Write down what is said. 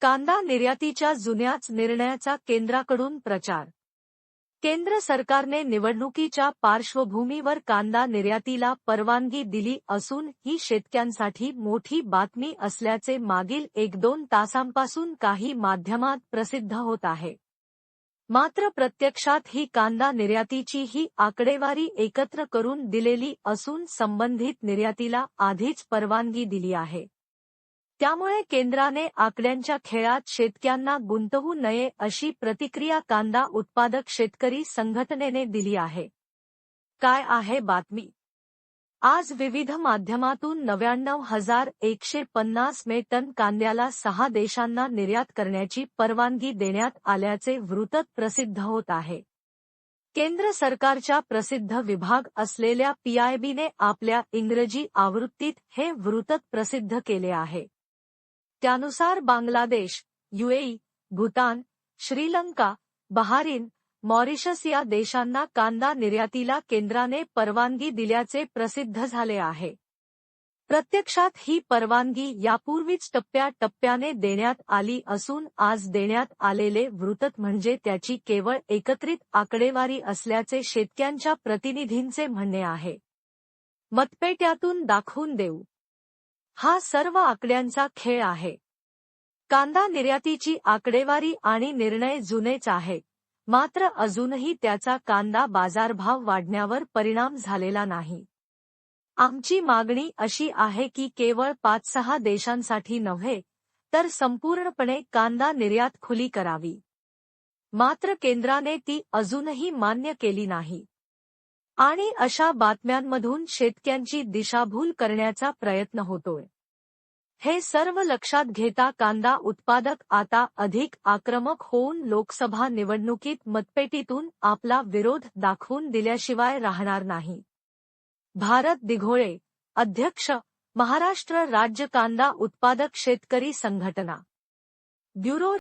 कांदा निर्यातीच्या जुन्याच निर्णयाचा केंद्राकडून प्रचार. केंद्र सरकारने निवडणुकीच्या पार्श्वभूमीवर कांदा निर्यातीला परवानगी दिली असून ही शेतक्यांसाठी मोठी बातमी असल्याचे मागील एक दोन तासांपासून काही माध्यमात प्रसिद्ध होत आहे. मात्र प्रत्यक्षात ही कांदा निर्यातीची ही आकडेवारी एकत्र करून दिलेली असून संबंधित निर्यातीला आधीच परवानगी दिली आहे. त्यामुळे केंद्राने आकड्यांच्या खेळात शेतक्यांना गुंतवू नये अशी प्रतिक्रिया कांदा उत्पादक शेतकरी संघटनेने दिली आहे. काय आहे बातमी? आज विविध माध्यमातून नव्याण्णव हजार एकशे पन्नास मे टन कांद्याला सहा देशांना निर्यात करण्याची परवानगी देण्यात आल्याचे वृत्त प्रसिद्ध होत आहे. केंद्र सरकारच्या प्रसिद्ध विभाग असलेल्या पीआयबीने आपल्या इंग्रजी आवृत्तीत हे वृत्त प्रसिद्ध केले आहे. त्यानुसार Bangladesh UAE Bhutan Sri Lanka Bahrain Mauritius या देशांना कांदा निर्यातीला केंद्राने परवानगी दिल्याचे प्रसिद्ध झाले आहे. प्रत्यक्षात ही परवानगी यापूर्वीच टप्प्याटप्प्याने देण्यात आली असून आज देण्यात आलेले वृत्त म्हणजे त्याची केवळ एकत्रित आकडेवारी असल्याचे शेतक्यांच्या प्रतिनिधींचे म्हणणे आहे. मतपेट्यातून दाखवून देऊ. हा सर्व आकड्यांचा खेळ आहे. कांदा निर्यातीची आकडेवारी आणि निर्णय जुनेच आहे. मात्र अजूनही त्याचा कांदा बाजारभाव वाढण्यावर परिणाम झालेला नाही. आमची मागणी अशी आहे की केवळ पाच सहा देशांसाठी नव्हे तर संपूर्णपणे कांदा निर्यात खुली करावी. मात्र केंद्राने ती अजूनही मान्य केली नाही. आणि अशा बातम्यांमधून शेतक्यांची दिशाभूल करण्याचा प्रयत्न होतोय. हे सर्व लक्षात घेता कांदा उत्पादक आता अधिक आक्रमक होऊन लोकसभा निवडणुकीत मतपेटीतून आपला विरोध दाखवून दिल्याशिवाय राहणार नाही. भारत दिघोळे अध्यक्ष महाराष्ट्र राज्य कांदा उत्पादक शेतकरी संघटना. ब्युरो